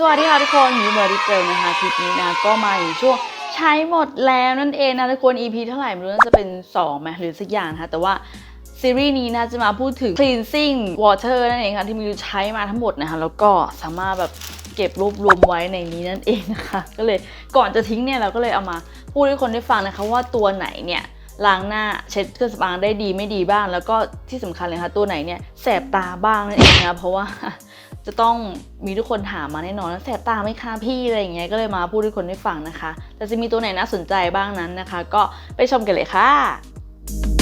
สวัสดีค่ะทุกคนมิวเบอร์ดิเจลนะคะคลิปนี้นะก็มาอยู่ช่วงใช้หมดแล้วนั่นเองนะทุกคน EP เท่าไหร่ไม่รู้น่าจะเป็น2ไหมหรือสักอย่างนะคะแต่ว่าซีรีส์นี้นะจะมาพูดถึง cleansing water นั่นเองค่ะที่มิวใช้มาทั้งหมดนะคะแล้วก็สามารถแบบเก็บรวบรวมไว้ในนี้นั่นเองนะคะก็เลยก่อนจะทิ้งเนี่ยเราก็เลยเอามาพูดให้คนได้ฟังนะคะว่าตัวไหนเนี่ยล้างหน้าเช็ดเครื่องสำอางได้ดีไม่ดีบ้าง แล้วก็ที่สำคัญเลยค่ะตัวไหนเนี่ยแสบตาบ้างนั่นเองนะเพราะว่า จะต้องมีทุกคนถามมาแน่นอนแล้วแสบตาไหมคะพี่อะไรอย่างเงี้ยก็เลยมาพูดให้คนได้ฟังนะคะ แต่จะมีตัวไหนน่าสนใจบ้างนั้นนะคะ ก็ไปชมกันเลยค่ะ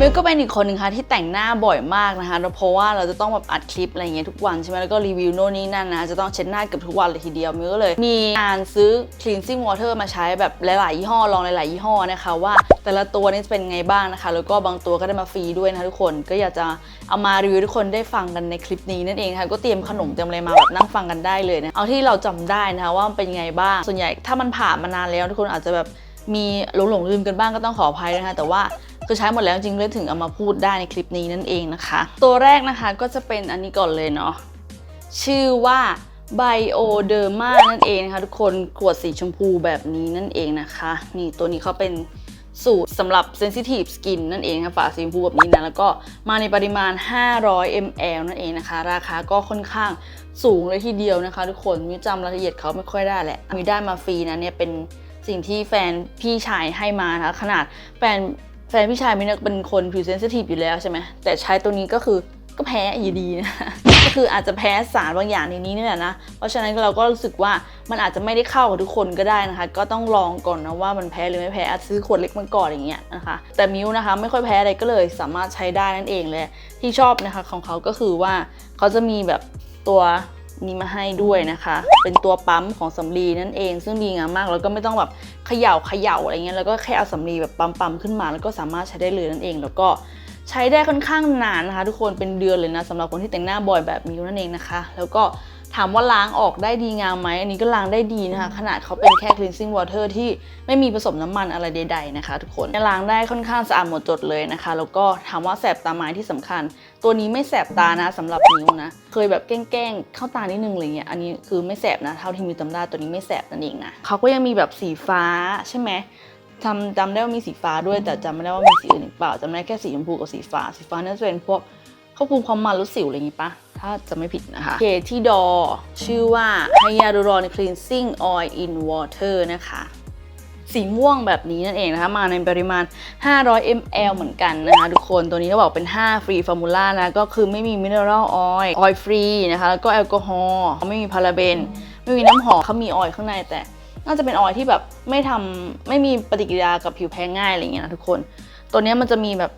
มิวก็เป็นอีกคนหนึ่งค่ะที่แต่งหน้าบ่อยมากนะคะเพราะว่าเราจะต้องแบบอัดคลิปอะไรเงี้ยทุกวันใช่ไหมแล้วก็รีวิวโน่นนี่นั่นนะจะต้องเช็ดหน้าเกือบทุกวันเลยทีเดียวมิวก็เลยมีการซื้อ cleansing water มาใช้แบบหลายๆยี่ห้อลองหลายๆยี่ห้อนะคะว่า แต่ละตัวนี่จะเป็นไงบ้างนะคะ แล้วก็บางตัวก็ได้มาฟรีด้วยนะคะทุกคนก็อยากจะเอามารีวิวทุกคนได้ฟังกันในคลิปนี้นั่นเองค่ะก็เตรียมขนมเตรียมอะไรมาแบบนั่งฟังกันได้เลยนะเอาที่เราจำได้นะคะว่ามันเป็นไงบ้าง ส่วนใหญ่ถ้ามันผ่านมานานแล้วทุกคนอาจจะแบบมีหลงหลงลืมกันบ้างก็ต้องขออภัยนะคะแต่ว่า คือใช้หมดแล้วจริงเลยถึงเอามาพูดได้ในคลิปนี้นั่นเองนะคะ ตัวแรกนะคะก็จะเป็นอันนี้ก่อนเลยเนาะชื่อว่า Bioderma นั่นเองนะคะทุกคนขวดสีชมพูแบบนี้นั่นเองนะคะ นี่ตัวนี้เขาเป็นสูตรสำหรับ sensitive skin นั่นเองค่ะฝาสีชมพูแบบนี้นะ แล้วก็มาในปริมาณ 500 ml นั่นเองนะคะ ราคาก็ค่อนข้างสูงเลยทีเดียวนะคะ ทุกคนมิวจำรายละเอียดเขาไม่ค่อยได้แหละมิวได้มาฟรีนะเนี่ยเป็นสิ่งที่แฟนพี่ชายให้มานะขนาดแฟน แฟนพี่ชายมินเป็นคนผิวเซนซิทีฟอยู่แล้วใช่ไหมแต่ใช้ตัวนี้ก็คือก็แพ้อยู่ดีนะก็คืออาจจะแพ้สารบางอย่างในนี้นี่แหละนะ เพราะฉะนั้นเราก็รู้สึกว่ามันอาจจะไม่ได้เข้ากับทุกคนก็ได้นะคะ ก็ต้องลองก่อนนะว่ามันแพ้หรือไม่แพ้อาจซื้อขวดเล็กมาก่อนอย่างเงี้ยนะคะ แต่มิวนะคะไม่ค่อยแพ้อะไรก็เลยสามารถใช้ได้นั่นเองเลยที่ชอบนะคะของเขาก็คือว่าเขาจะมีแบบตัว นี้มาให้ด้วยนะคะ เป็นตัวปั๊มของสำลีนั่นเอง ซึ่งดีงามมากแล้วก็ไม่ต้องแบบเขย่าเขย่าอะไรเงี้ยแล้วก็แค่เอาสำลีแบบปั๊มๆขึ้นมา แล้วก็สามารถใช้ได้เลยนั่นเอง แล้วก็ใช้ได้ค่อนข้างนานนะคะ ทุกคนเป็นเดือนเลยนะสำหรับคนที่แต่งหน้าบ่อยแบบมิวนั่นเองนะคะ แล้วก็ ถามว่าล้างออกได้ดีงามไหมอันนี้ก็ล้างได้ดีนะคะ ขนาดเขาเป็นแค่ cleansing water ที่ไม่มีผสมน้ำมันอะไรใด ๆนะคะ ทุกคนล้างได้ค่อนข้างสะอาดหมดจดเลยนะคะ แล้วก็ถามว่าแสบตาไหมที่สำคัญ ตัวนี้ไม่แสบตานะสำหรับมิวนะ เคยแบบแกล้งๆเข้าตานิดนึงอะไรเงี้ยอันนี้คือไม่แสบนะเท่าที่มิวจำได้ตัวนี้ไม่แสบนั่นเองนะเขาก็ยังมีแบบสีฟ้าใช่ไหมจำจำได้ว่ามีสีฟ้าด้วยแต่จำไม่ได้ว่ามีสีอื่นหรือเปล่าจำได้แค่สีชมพูกับสีฟ้า สีฟ้าน่าจะเป็นพวกควบคุมความมันลดสิวอะไรอย่างงี้ปะ ถ้าจะไม่ผิดนะคะเคที่ดอ ชื่อว่า Hyaluron Cleansing Oil in Water นะคะสีม่วงแบบนี้นั่นเองนะคะ มาในปริมาณ 500 ml เหมือนกันนะคะทุกคนตัวนี้เขาบอกเป็น 5 ฟรีฟอร์มูล่านะ ก็คือไม่มีมิเนอรัลออยล์ออยล์ฟรีนะคะ แล้วก็แอลกอฮอล์ไม่มีพาราเบน ไม่มีน้ำหอมเขามีออยล์ข้างในแต่ น่าจะเป็นออยล์ที่แบบไม่ทำไม่มีปฏิกิริยากับผิวแพ้ง่ายอะไรเงี้ยนะทุกคน ตัวนี้มันจะมีแบบ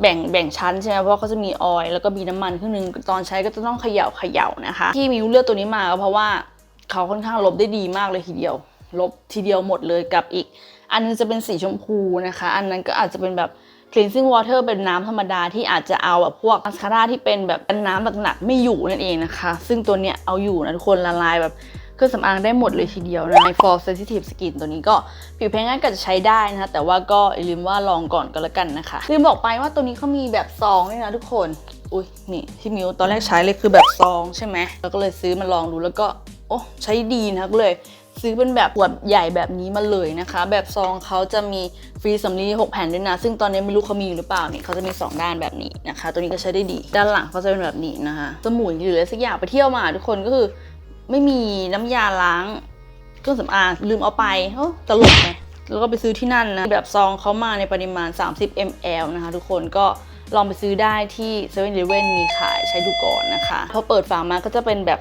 แบ่งแบ่งชั้นใช่ไหมเพราะเขาจะมีออยล์แล้วก็มีน้ำมันครึ่งนึงตอนใช้ก็จะต้องเขย่าเขย่านะคะ ที่มิวเลือกตัวนี้มาก็เพราะว่าเขาค่อนข้างลบได้ดีมากเลยทีเดียว ลบทีเดียวหมดเลยกับอีก อันนึงจะเป็นสีชมพูนะคะ อันนั้นก็อาจจะเป็นแบบ cleansing water เป็นน้ำธรรมดาที่อาจจะเอาแบบพวกมาสคาร่าที่เป็นแบบน้ำหนักๆไม่อยู่นั่นเองนะคะ ซึ่งตัวเนี้ยเอาอยู่นะทุกคนละลายแบบ เครื่องสำอางได้หมดเลยทีเดียวนะใน for sensitive skin ตัวนี้ก็ผิวแพ้ง่ายก็จะใช้ได้นะคะ แต่ว่าก็อย่าลืมว่าลองก่อนก็แล้วกันนะคะลืมบอกไปว่าตัวนี้เขามีแบบซองด้วยนะทุกคน อุ้ยนี่ที่มิวตอนแรกใช้เลยคือแบบซองใช่ไหมแล้วก็เลยซื้อมาลองดูแล้วก็โอ้ใช้ดีนะก็เลยซื้อเป็นแบบขวดใหญ่แบบนี้มาเลยนะคะ แบบซองเขาจะมีฟรีสำลี6แผ่นด้วยนะ ซึ่งตอนนี้ไม่รู้เขามีหรือเปล่านี่เขาจะมี 2 ด้านแบบนี้นะคะ ตัวนี้ก็ใช้ได้ดี ด้านหลังเขาจะเป็นแบบนี้นะคะสมุนหรืออะไรสักอย่างไปเที่ยวมาทุกคนก็คือ ไม่มีน้ำยาล้างเครื่องสำอางลืมเอาไปเอ้ตลกไงแล้วก็ไปซื้อที่นั่นนะ แบบซองเขามาในปริมาณ 30 ml นะคะทุกคนก็ลองไปซื้อได้ที่7 e เ e ่ e อมีขายใช้ดูก่อนนะคะ พอเปิดฝามาก็จะเป็นแบบ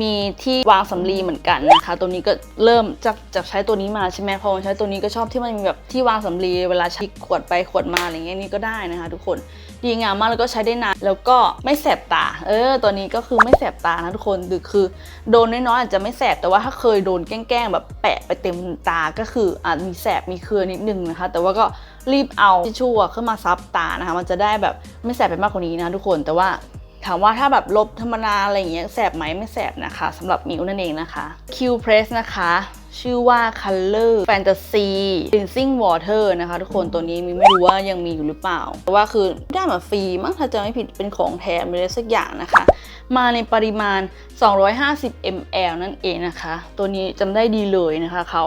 มีที่วางสำลีเหมือนกันนะคะ ตัวนี้ก็เริ่มจากจากใช้ตัวนี้มาใช่ไหมพอมาใช้ตัวนี้ก็ชอบที่มันมีแบบที่วางสำลีเวลาใช้ขวดไปขวดมาอะไรเงี้ยนี่ก็ได้นะคะ ทุกคนดีงามมากแล้วก็ใช้ได้นานแล้วก็ไม่แสบตา เออ ตัวนี้ก็คือไม่แสบตานะทุกคนหรือคือ โดนน้อยๆอาจจะไม่แสบแต่ว่าถ้าเคยโดนแกล้งๆแบบแปะไปเต็มตาก็คืออาจมีแสบมีเคืองนิดนึงนะคะ แต่ว่าก็รีบเอาทิชชู่ขึ้นมาซับตานะคะ มันจะได้แบบไม่แสบไปมากกว่านี้นะทุกคนแต่ว่า ถามว่าถ้าแบบลบธรรมดาอะไรอย่างเงี้ยแสบไหมไม่แสบนะคะสำหรับมิวนั่นเองนะคะ Q Press นะคะ ชื่อว่า Color Fantasy Cleansing Water นะคะทุกคนตัวนี้มิวไม่รู้ว่ายังมีอยู่หรือเปล่า แต่ว่าคือได้มาฟรีมั้งถ้าจะไม่ผิดเป็นของแถมอะไรสักอย่างนะคะ มาในปริมาณ 250 ml นั่นเองนะคะ ตัวนี้จำได้ดีเลยนะคะเขา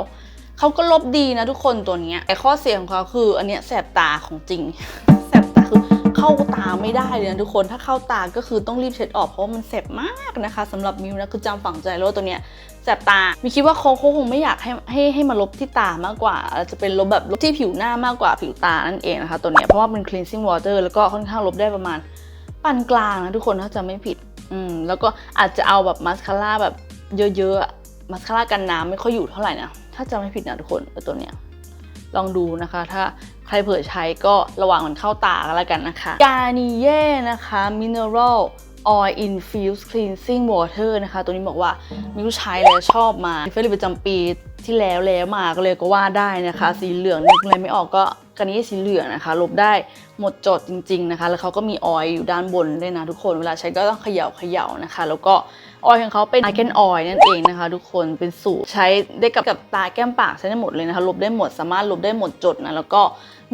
เขาก็ลบดีนะทุกคนตัวนี้แต่ข้อเสียของเขาคืออันเนี้ยแสบตาของจริง เข้าตาไม่ได้เลยนะทุกคนถ้าเข้าตาก็คือต้องรีบเช็ดออกเพราะว่ามันแสบมากนะคะสำหรับมิวนะคือจำฝังใจเลยว่าตัวเนี้ยแสบตามิคิดว่าเขาคงไม่อยากให้ให้ให้มาลบที่ตามากกว่า จะเป็นลบแบบลบที่ผิวหน้ามากกว่าผิวตานั่นเองนะคะ ตัวเนี้ยเพราะว่าเป็น cleansing water แล้วก็ค่อนข้างลบได้ประมาณปานกลางนะทุกคนถ้าจะไม่ผิดอืมแล้วก็อาจจะเอาแบบมาสคาร่าแบบเยอะๆมาสคาร่ากันน้ำไม่ค่อยอยู่เท่าไหร่นะถ้าจำไม่ผิดนะทุกคนตัวเนี้ยลองดูนะคะ ถ้า ใครเผื่อใช้ก็ระวังมันเข้าตากันแล้วกันนะคะกานิเย่นะคะ Mineral Oil Infused Cleansing Water นะคะ ตัวนี้บอกว่ามิวใช้แล้วชอบมาเฟรนประจำปีที่แล้วแล้วมาก็เลยก็ว่าได้นะคะ สีเหลืองนึกอะไรไม่ออกก็กานิเย่สีเหลืองนะคะลบได้หมดจดจริง ๆนะคะ แล้วเขาก็มีออยล์อยู่ด้านบนด้วยนะทุกคนเวลาใช้ก็ต้องเขย่าเขย่านะคะ แล้วก็ออยล์ของเขาเป็นไอเคนออยล์นั่นเองนะคะ ทุกคนเป็นสูตรใช้ได้กับกับตาแก้มปากใช้ได้หมดเลยนะคะลบได้หมดสามารถลบได้หมดจดนะแล้วก็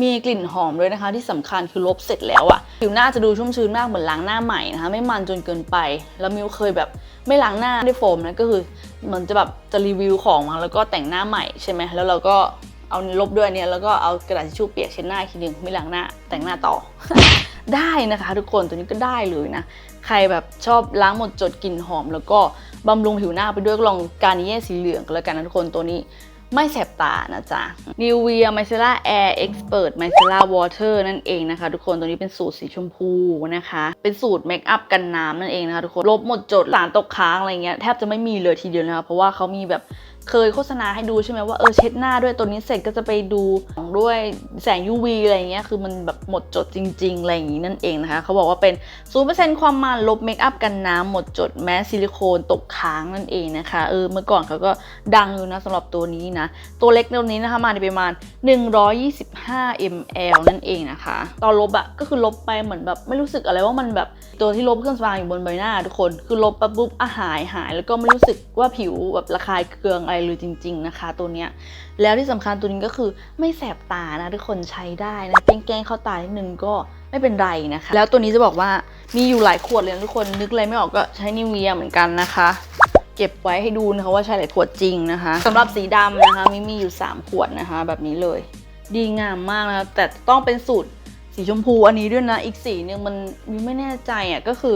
มีกลิ่นหอมด้วยนะคะ ที่สำคัญคือลบเสร็จแล้วอะผิวหน้าจะดูชุ่มชื้นมากเหมือนล้างหน้าใหม่นะคะ ไม่มันจนเกินไป แล้วมิวเคยแบบไม่ล้างหน้าด้วยโฟมนะก็คือเหมันจะแบบจะรีวิวของมาแล้วก็แต่งหน้าใหม่ใช่ไหมแล้วเราก็เอาลบด้วยเนี่ยแล้วก็เอากระดาษทิชชู่เปียกเช็ดหน้าอีกทีหนึงไม่ล้างหน้าแต่งหน้าต่อ ได้นะคะ ทุกคนตัวนี้ก็ได้เลยนะ ใครแบบชอบล้างหมดจดกลิ่นหอม แล้วก็บำรุงผิวหน้าไปด้วยก็ลองการนิเย่สีเหลืองกันแล้วกันนะทุกคนตัวนี้ ไม่แสบตานะจ๊ะ Nivea Micellar Air Expert Micellar Water นั่นเองนะคะ ทุกคนตัวนี้เป็นสูตรสีชมพูนะคะ เป็นสูตรเมคอัพกันน้ำนั่นเองนะคะทุกคนลบหมดจดสารตกค้างอะไรเงี้ยแทบจะไม่มีเลยทีเดียวนะคะเพราะว่าเขามีแบบ เคยโฆษณาให้ดูใช่ไหมว่าเออเช็ดหน้าด้วยตัวนี้เสร็จก็จะไปดูด้วยแสง UV อะไรเงี้ยคือมันแบบหมดจดจริง ๆ อะไรอย่างนี้นั่นเองนะคะเขาบอกว่าเป็น 0%ความมันลบเมคอัพกันน้ำหมดจดแม้ซิลิโคนตกค้างนั่นเองนะคะเออเมื่อก่อนเขาก็ดังอยู่นะสำหรับตัวนี้นะ ตัวเล็กตัวนี้นะคะมาในประมาณ 125 ml นั่นเองนะคะ ตอนลบอะก็คือลบไปเหมือนแบบไม่รู้สึกอะไรว่ามันแบบตัวที่ลบเครื่องสำอางอยู่บนใบหน้าทุกคน คือลบปั๊บปุ๊บอะหายหาย แล้วก็ไม่รู้สึกว่าผิวแบบระคายเคืองอะไรเลยจริง ๆ นะคะ ตัวเนี้ยแล้วที่สำคัญตัวนี้ก็คือไม่แสบตานะทุกคนใช้ได้นะแกล้งเข้าตานิดนึงก็ไม่เป็นไรนะคะ แล้วตัวนี้จะบอกว่ามีอยู่หลายขวดเลยนะทุกคนนึกอะไรไม่ออกก็ใช้นิเวียเหมือนกันนะคะเก็บไว้ให้ดูนะคะว่าใช้หลายขวดจริงนะคะสำหรับสีดำนะคะมิมีอยู่ 3 ขวดนะคะ แบบนี้เลย ดีงามมากนะคะแต่ต้องเป็นสูตรสีชมพูอันนี้ด้วยนะ อีกสีหนึงมันมิไม่แน่ใจอะก็คือ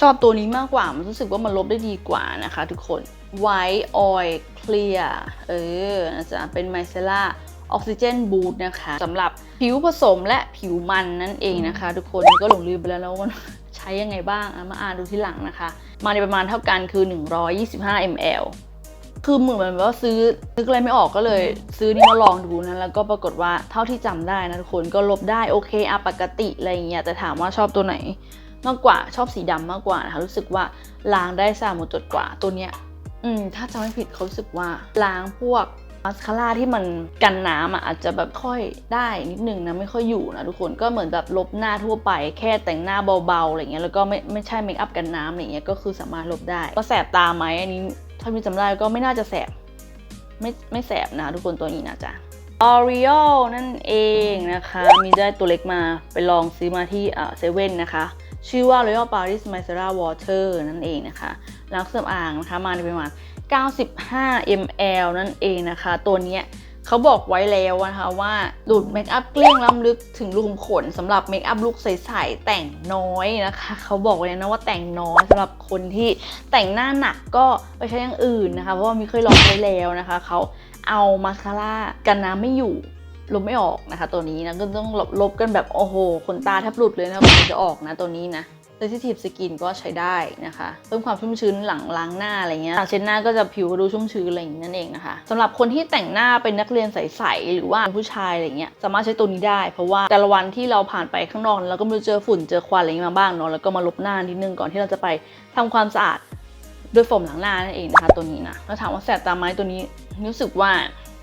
ชอบตัวนี้มากกว่า มันรู้สึกว่ามันลบได้ดีกว่านะคะ ทุกคน White Oil Clear เออนะจ๊ะเป็น Micellar Oxygen Boost นะคะสำหรับผิวผสมและผิวมันนั่นเองนะคะ ทุกคนก็หลงลืมไปแล้วว่าใช้ยังไงบ้างมาอ่านดูที่หลังนะคะ มาในประมาณเท่ากันคือ 125 ml คือเหมือนแบบว่าซื้อนึกอะไรไม่ออกก็เลย ซื้อนี่มาลองดูนะ แล้วก็ปรากฏว่าเท่าที่จำได้นะทุกคนก็ลบได้โอเคอะปกติอะไรเงี้ยแต่ถามว่าชอบตัวไหนมากกว่าชอบสีดำมากกว่านะคะรู้สึกว่าล้างได้สะอาดหมดจดกว่าตัวเนี้ย อืมถ้าจำไม่ผิดเขาสึกว่าล้างพวกมาสคาร่าที่มันกันน้ำอะอาจจะแบบค่อยได้นิดนึงนะไม่ค่อยอยู่นะทุกคนก็เหมือนแบบลบหน้าทั่วไป แค่แต่งหน้าเบาๆอะไรเงี้ยแล้วก็ไม่ไม่ใช่เมคอัพกันน้ำอะไรเงี้ยก็คือสามารถลบได้ก็แสบตาไหมอันนี้ถ้าพี่จำได้ก็ไม่น่าจะแสบไม่ไม่แสบนะทุกคนตัวนี้นะจ๊ะ L'Oreal นั่นเองนะคะ มีได้ตัวเล็กมาไปลองซื้อมาที่เซเว่นนะคะ ชื่อว่า L'Oreal Paris Micellar Water นั่นเองนะคะ ล้างเครื่องสำอางนะคะมาในประมาณ 95 ml นั่นเองนะคะ ตัวนี้เขาบอกไว้แล้วนะคะว่าดูดเมคอัพเกลี้ยงล้ำลึกถึงรูขุมขนสำหรับเมคอัพลุคใสๆแต่งน้อยนะคะเขาบอกไว้นะว่าแต่งน้อยสำหรับคนที่แต่งหน้าหนักก็ไปใช้อย่างอื่นนะคะ เพราะว่ามีเคยลองไปแล้วนะคะเขาเอามาสคาร่ากันน้ำไม่อยู่ลบไม่ออกนะคะ ตัวนี้นะก็ต้องลบลบกันแบบโอ้โหขนตาแทบหลุดเลยนะมันจะออกนะตัวนี้นะ sensitive skin ก็ใช้ได้นะคะ เพิ่มความชุ่มชื้นหลังล้างหน้าอะไรเงี้ยหลังเช็ดหน้าก็จะผิวดูชุ่มชื้นอะไรอย่างนี้นั่นเองนะคะสำหรับคนที่แต่งหน้าเป็นนักเรียนใสๆหรือว่าผู้ชายอะไรเงี้ยสามารถใช้ตัวนี้ได้ เพราะว่าแต่ละวันที่เราผ่านไปข้างนอกเราก็ไม่เจอฝุ่นเจอควันอะไรอย่างงี้มาบ้างเนาะแล้วก็มาลบหน้านิดนึงก่อนที่เราจะไปทำความสะอาดด้วยโฟมล้างหน้านั่นเองนะคะตัวนี้นะแล้วถามว่าแสบตาไหมตัวนี้รู้สึกว่า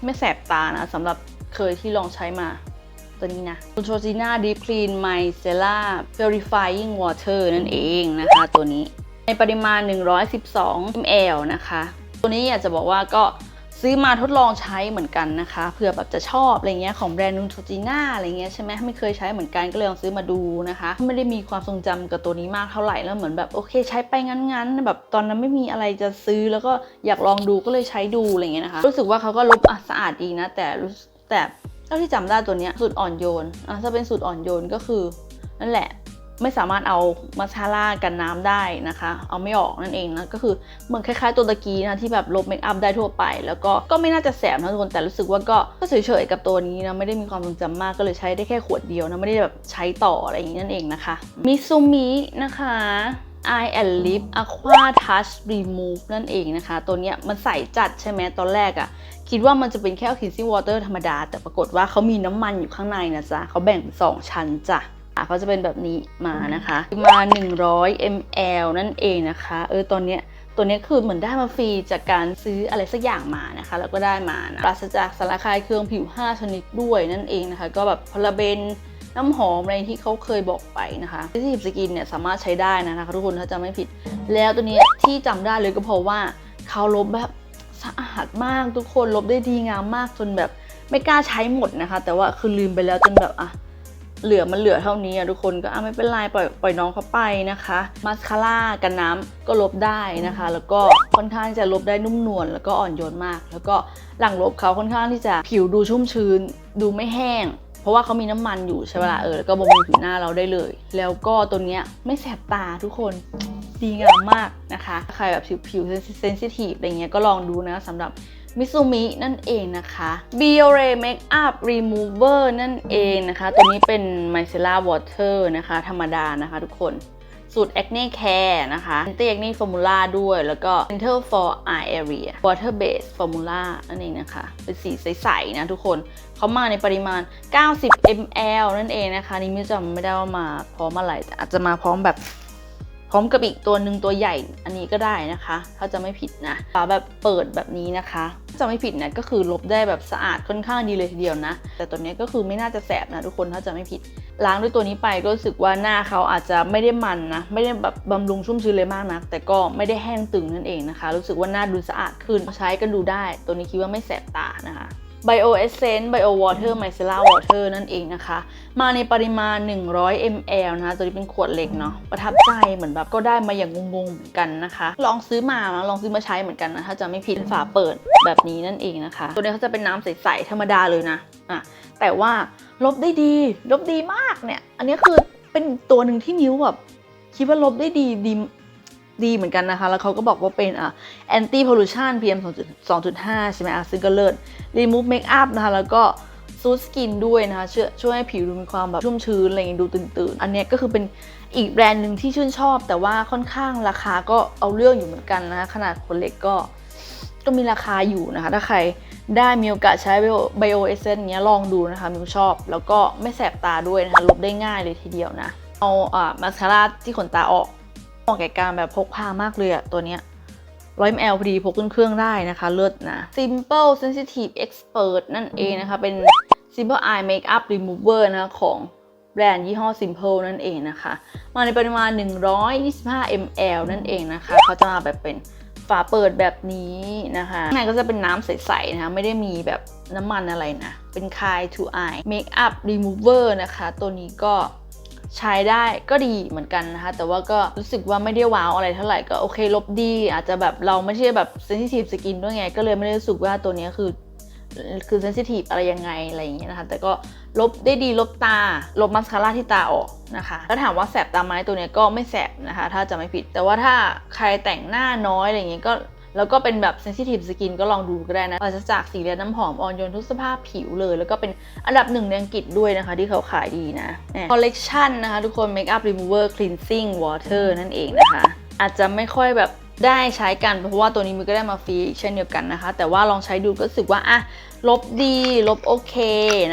ไม่แสบตานะสำหรับเคยที่ลองใช้มา ตัวนี้นะ Neutrogena Deep Clean Micella Purifying Water นั่นเองนะคะ ตัวนี้ในปริมาณ 112 ml นะคะ ตัวนี้อยากจะบอกว่าก็ซื้อมาทดลองใช้เหมือนกันนะคะเผื่อแบบจะชอบอะไรเงี้ยของแบรนด์นูนโทจีน่าอะไรเงี้ยใช่ไหมไม่เคยใช้เหมือนกันก็เลยลองซื้อมาดูนะคะ ไม่ได้มีความทรงจำกับตัวนี้มากเท่าไหร่แล้วเหมือนแบบโอเค ใช้ไปงั้นๆ แบบตอนนั้นไม่มีอะไรจะซื้อแล้วก็อยากลองดูก็เลยใช้ดูอะไรเงี้ยนะคะ รู้สึกว่าเขาก็ลบสะอาดดีนะ แต่แต่ เท่าที่จำได้ตัวเนี้ยสูตรอ่อนโยนอะถ้าเป็นสูตรอ่อนโยนก็คือ นั่นแหละไม่สามารถเอามาสคาร่ากันน้ำได้นะคะ เอาไม่ออกนั่นเองนะก็คือเหมือนคล้ายๆตัวตะกี้นะที่แบบลบเมคอัพได้ทั่วไป แล้วก็ก็ไม่น่าจะแสบนะทุกคนแต่รู้สึกว่าก็ก็เฉยๆกับตัวนี้นะไม่ได้มีความทรงจำมากก็เลยใช้ได้แค่ขวดเดียวนะไม่ได้แบบใช้ต่ออะไรอย่างนี้นั่นเองนะคะมิซูมินะคะ Eye and Lip Aqua Touch Remove นั่นเองนะคะ ตัวเนี้ยมันใสจัดใช่ไหมตอนแรกอะคิดว่ามันจะเป็นแค่ cleansing water ธรรมดา แต่ปรากฏว่าเขามีน้ำมันอยู่ข้างในนะจ๊ะเขาแบ่งเป็นสองชั้นจ้ะอะเขาจะเป็นแบบนี้มานะคะมา 100 ml นั่นเองนะคะ เออตอนเนี้ยตัวนี้คือเหมือนได้มาฟรีจากการซื้ออะไรสักอย่างมานะคะ แล้วก็ได้มานะปราศจากสารคายเครื่องผิว 5 ชนิดด้วยนั่นเองนะคะ ก็แบบพาราเบน น้ำหอมอะไรที่เขาเคยบอกไปนะคะที่สิบสกินเนี่ยสามารถใช้ได้นะคะทุกคนถ้าจำไม่ผิด แล้วตัวนี้ที่จำได้เลยก็เพราะว่าเขาลบแบบสะอาดมากทุกคนลบได้ดีงามมากจนแบบไม่กล้าใช้หมดนะคะ แต่ว่าคือลืมไปแล้วจนแบบอะเหลือมันเหลือเท่านี้อะทุกคนก็อะไม่เป็นไรปล่อยปล่อยน้องเขาไปนะคะมาสคาร่ากันน้ำก็ลบได้นะคะ แล้วก็ค่อนข้างจะลบได้นุ่มนวลแล้วก็อ่อนโยนมาก แล้วก็หลังลบเขาค่อนข้างที่จะผิวดูชุ่มชื้น ดูไม่แห้ง เพราะว่าเขามีน้ำมันอยู่ใช่ไหมล่ะเออแล้วก็บำรุงผิวหน้าเราได้เลย แล้วก็ตัวเนี้ยไม่แสบตาทุกคนดีงามมากนะคะ ใครแบบผิวผิวเซนซิทีฟอะไรเงี้ยก็ลองดูนะสำหรับมิซูมินั่นเองนะคะ Biore Makeup Remover นั่นเองนะคะ ตัวนี้เป็น Micellar Water นะคะ ธรรมดานะคะทุกคน สูตร Acne Care นะคะ Anti Acne Formula ด้วย แล้วก็ Center for Eye Area Water Based Formula นั่นเองนะคะ เป็นสีใสๆนะทุกคนเขามาในปริมาณ 90 ml นั่นเองนะคะ นี่ไม่จำไม่ได้ว่ามาพร้อมอะไรแต่อาจจะมาพร้อมแบบพร้อมกับอีกตัวหนึ่งตัวใหญ่อันนี้ก็ได้นะคะ ถ้าจะไม่ผิดนะฝาแบบเปิดแบบนี้นะคะ จะไม่ผิดนะก็คือลบได้แบบสะอาดค่อนข้างดีเลยทีเดียวนะ แต่ตัวนี้ก็คือไม่น่าจะแสบนะทุกคนถ้าจะไม่ผิด ล้างด้วยตัวนี้ไปก็รู้สึกว่าหน้าเขาอาจจะไม่ได้มันนะ ไม่ได้แบบบำรุงชุ่มชื้นเลยมากนะแต่ก็ไม่ได้แห้งตึงนั่นเองนะคะ รู้สึกว่าหน้าดูสะอาดขึ้นใช้กันดูได้ ตัวนี้คิดว่าไม่แสบตานะคะ Bio Essence Bio Water Micellar Water นั่นเองนะคะ มาในปริมาณ 100 ml นะคะตัวนี้เป็นขวดเล็กเนาะประทับใจเหมือนแบบก็ได้มาอย่างงงๆเหมือนกันนะคะ ลองซื้อมานะลองซื้อมาใช้เหมือนกันนะถ้าจะไม่ผิดฝาเปิดแบบนี้นั่นเองนะคะ ตัวนี้เขาจะเป็นน้ำใสๆธรรมดาเลยนะอะแต่ว่าลบได้ดีลบดีมากเนี่ย อันนี้คือเป็นตัวหนึ่งที่นิ้วแบบคิดว่าลบได้ดีดี ดีเหมือนกันนะคะ แล้วเขาก็บอกว่าเป็นอะ anti pollution PM 2.5 ใช่ไหมอะซึ่งก็เลิศ remove makeup นะคะ แล้วก็ซูสกินด้วยนะคะช่วยช่วยให้ผิวดูมีความแบบชุ่มชื้นอะไรอย่างงี้ดูตื่นๆ อันเนี้ยก็คือเป็นอีกแบรนด์หนึ่งที่ชื่นชอบ แต่ว่าค่อนข้างราคาก็เอาเรื่องอยู่เหมือนกันนะคะ ขนาดคนเล็กก็ก็มีราคาอยู่นะคะ ถ้าใครได้มีโอกาสใช้ Bio Bio Essence เนี้ยลองดูนะคะมิวชอบ แล้วก็ไม่แสบตาด้วยนะคะลบได้ง่ายเลยทีเดียวนะ เอาอ่ามาสคาร่าที่ขนตาออก เหมาะแก่การแบบพกพามากเลยอะตัวเนี้ยร้อยมลพอดีพกขึ้นเครื่องได้นะคะเลิศนะ Simple Sensitive Expert นั่นเองนะคะ เป็น Simple Eye Makeup Remover นะคะของแบรนด์ยี่ห้อ Simple นั่นเองนะคะ มาในปริมาณ 125 ml นั่นเองนะคะ เขาจะมาแบบเป็นฝาเปิดแบบนี้นะคะข้างในก็จะเป็นน้ำใสๆนะคะ ไม่ได้มีแบบน้ำมันอะไรนะ เป็น Kai to Eye Makeup Remover นะคะ ตัวนี้ก็ ใช้ได้ก็ดีเหมือนกันนะคะ แต่ว่าก็รู้สึกว่าไม่ได้ว้าวอะไรเท่าไหร่ก็โอเคลบดี อาจจะแบบเราไม่ใช่แบบเซนซิทีฟสกินด้วยไง ก็เลยไม่ได้รู้สึกว่าตัวนี้คือคือเซนซิทีฟอะไรยังไงอะไรอย่างเงี้ยนะคะ แต่ก็ลบได้ดีลบตา ลบมาสคาร่าที่ตาออกนะคะ แล้วถามว่าแสบตาไหมตัวเนี้ยก็ไม่แสบนะคะ ถ้าจะไม่ผิด แต่ว่าถ้าใครแต่งหน้าน้อยอะไรอย่างเงี้ยก็ แล้วก็เป็นแบบเซนซิทีฟสกินก็ลองดูก็ได้นะปราศจากสีและน้ำหอมอ่อนโยนทุกสภาพผิวเลย แล้วก็เป็นอันดับหนึ่งในอังกฤษด้วยนะคะ ที่เขาขายดีนะคอลเล c ชันนะคะทุกคน Makeup Remover Cleansing Water นั่นเองนะคะ อาจจะไม่ค่อยแบบได้ใช้กันเพราะว่าตัวนี้มันก็ได้มาฟรีเช่นเดียวกันนะคะ แต่ว่าลองใช้ดูก็รู้สึกว่าอะลบดีลบโอเค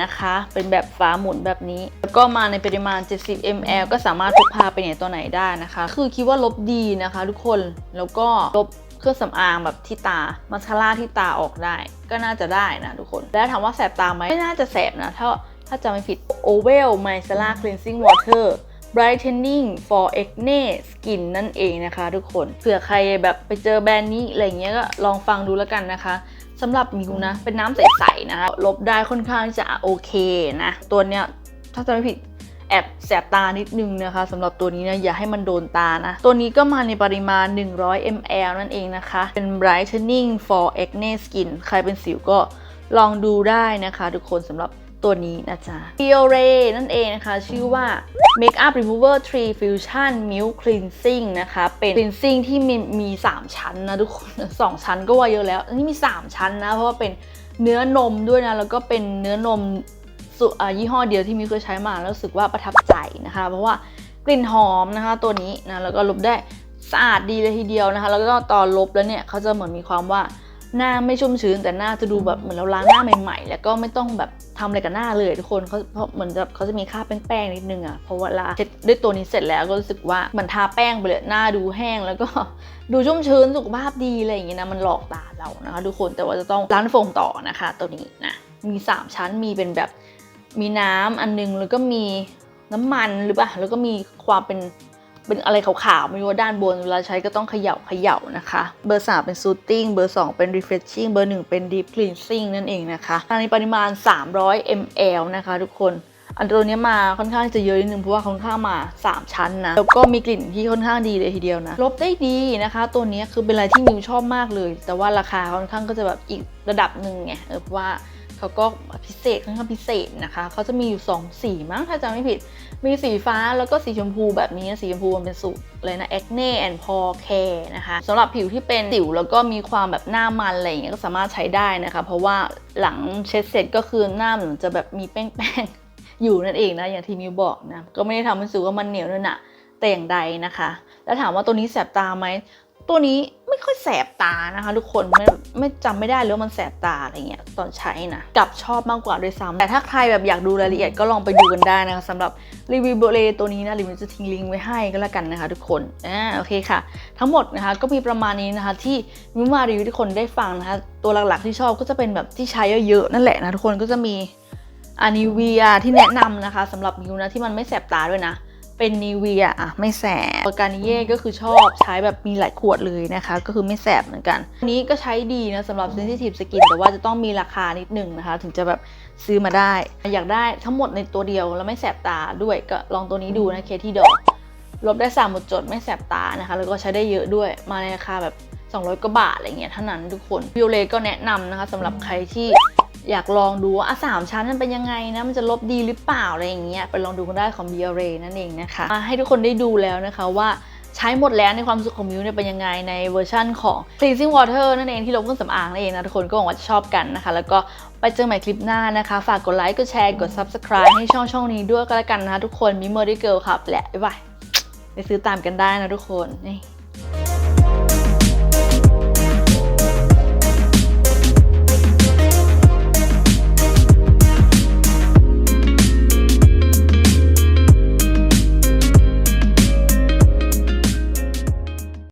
นะคะ เป็นแบบฟ้าหมุนแบบนี้ แล้วก็มาในปริมาณ 70 ml ก็สามารถพกพาไปไหนตัวไหนได้นะคะ คือคิดว่าลบดีนะคะ ทุกคนแล้วก็ลบ เครื่องสำอางแบบที่ตามาสคาร่าที่ตาออกได้ ก็น่าจะได้นะทุกคน แล้วถามว่าแสบตาไหมไม่น่าจะแสบนะ ถ้าถ้าจะไม่ผิด Ovel Micellar Cleansing Water Brightening for Acne Skin นั่นเองนะคะทุกคน เผื่อใครแบบไปเจอแบรนด์นี้อะไรเงี้ยก็ลองฟังดูแล้วกันนะคะสำหรับมิวนะ เป็นน้ำใสๆนะคะลบได้ค่อนข้างจะโอเคนะ ตัวเนี้ยถ้าจะไม่ผิด แอบแสบตานิดนึงนะคะสำหรับตัวนี้นะอย่าให้มันโดนตานะตัวนี้ก็มาในปริมาณ 100 ml นั่นเองนะคะ เป็น brightening for acne skin ใครเป็นสิวก็ลองดูได้นะคะทุกคนสำหรับตัวนี้นะจ๊ะ Biore นั่นเองนะคะ ชื่อว่า Makeup Remover 3 Fusion Milk Cleansing นะคะ เป็น cleansing ที่มีมี 3 ชั้นนะทุกคน 2 ชั้นก็ว่าเยอะแล้ว อันนี้มี 3 ชั้นนะ เพราะว่าเป็นเนื้อนมด้วยนะ แล้วก็เป็นเนื้อนม ยี่ห้อเดียวที่มิวเคยใช้มาแล้วรู้สึกว่าประทับใจนะคะ เพราะว่ากลิ่นหอมนะคะตัวนี้นะแล้วก็ลบได้สะอาดดีเลยทีเดียวนะคะ แล้วก็ตอนลบแล้วเนี่ยเขาจะเหมือนมีความว่าหน้าไม่ชุ่มชื้นแต่หน้าจะดูแบบเหมือนเราล้างหน้าใหม่ ๆ แล้วก็ไม่ต้องแบบทำอะไรกับหน้าเลยทุกคนเขาเพราะเหมือนแบบเขาจะมีค่าแป้งๆนิดนึงอะเพราะว่าลาเช็ดด้วยตัวนี้เสร็จแล้วก็รู้สึกว่าเหมันทาแป้งไปเลยหน้าดูแห้งแล้วก็ดูชุ่มชื้นสุขภาพดีอะไรอย่างเงี้ยนะมันหลอกตาเรานะคะทุกคนแต่ว่าจะต้องล้างโฟมต่อนะคะ ตัวนี้นะมี 3 ชั้นมีเป็นแบบ มีน้ำอันนึงแล้วก็มีน้ำมันหรือเปล่าแล้วก็มีความเป็นเป็นอะไรขาวๆไม่รู้ว่าด้านบนเวลาใช้ก็ต้องเขย่าเขย่านะคะ เบอร์3เป็น soothing เบอร์2เป็น refreshing เบอร์1เป็น deep cleansing นั่นเองนะคะในปริมาณ 300 ml นะคะทุกคนอันตัวเนี้ยมาค่อนข้างจะเยอะนิดนึงเพราะว่าค่อนข้างมา 3 ชั้นนะแล้วก็มีกลิ่นที่ค่อนข้างดีเลยทีเดียวนะลบได้ดีนะคะ ตัวนี้คือเป็นอะไรที่มิวชอบมากเลย แต่ว่าราคาค่อนข้างก็จะแบบอีกระดับหนึ่งไงเออเพราะว่า เขาก็พิเศษค่อนข้างพิเศษนะคะเขาจะมีอยู่ 2 สีมั้งถ้าจำไม่ผิด มีสีฟ้าแล้วก็สีชมพูแบบนี้สีชมพูมันเป็นสูตรเลยนะ acne and pore care นะคะสำหรับผิวที่เป็นสิวแล้วก็มีความแบบหน้ามันอะไรอย่างเงี้ยก็สามารถใช้ได้นะคะ เพราะว่าหลังเช็ดเสร็จก็คือหน้าเหมือนจะแบบมีแป้งๆอยู่นั่นเองนะอย่างที่มิวบอกนะก็ไม่ได้ทำให้รู้สึกว่ามันเหนียวเนอะหนะแต่อย่างใดนะคะ แล้วถามว่าตัวนี้แสบตาไหม ตัวนี้ไม่ค่อยแสบตานะคะ ทุกคนไม่ไม่จำไม่ได้เลยว่ามันแสบตาอะไรเงี้ยตอนใช้นะกับชอบมากกว่าด้วยซ้ำแต่ถ้าใครแบบอยากดูรายละเอียดก็ลองไปดูกันได้นะคะสำหรับรีวิวโบเลตัวนี้นะรีวิวจะทิ้งลิงก์ไว้ให้ก็แล้วกันนะคะ ทุกคนอ่าโอเคค่ะ ทั้งหมดนะคะก็มีประมาณนี้นะคะ ที่มิวมารีวิวที่คนได้ฟังนะคะตัวหลักๆที่ชอบก็จะเป็นแบบที่ใช้เยอะๆนั่นแหละนะทุกคนก็จะมีอานิเวียที่แนะนำนะคะสำหรับมิวนะที่มันไม่แสบตาด้วยนะ เป็นนิเวียอะไม่แสบกานิเย่ก็คือชอบใช้แบบมีหลายขวดเลยนะคะ ก็คือไม่แสบเหมือนกัน อันนี้ก็ใช้ดีนะสำหรับ sensitive skin แต่ว่าจะต้องมีราคานิดหนึ่งนะคะ ถึงจะแบบซื้อมาได้ อยากได้ทั้งหมดในตัวเดียวแล้วไม่แสบตาด้วยก็ลองตัวนี้ดูนะเคที่ดอกลบได้3หมดจดไม่แสบตานะคะ แล้วก็ใช้ได้เยอะด้วยมาในราคาแบบ 200กว่าบาทอะไรเงี้ยเท่านั้นทุกคนวิโอเลก็แนะนำนะคะสำหรับใครที่ อยากลองดูว่าอะสามชั้นมันเป็นยังไงนะมันจะลบดีหรือเปล่าอะไรอย่างเงี้ยไปลองดูกันได้ของ b ิโอเรนั่นเองนะคะมาให้ทุกคนได้ดูแล้วนะคะว่าใช้หมดแล้วในความสึกของมิวเนี่ยเป็นยังไงในเวอร์ชั่นของ cleansing water นั่นเองที่ลบเครื่องสำอางนั่นเองนะทุกคนก็หวังว่าจะชอบกันนะคะ แล้วก็ไปเจอใหม่คลิปหน้านะคะ ฝากกดไลค์กดแชร์กด subscribe ให้ช่องช่องนี้ด้วยก็แล้วกันนะคะทุกคนมิ m ม r y Girl ครับและบ๊ายบายไปซื้อตามกันได้นะทุกคนนี่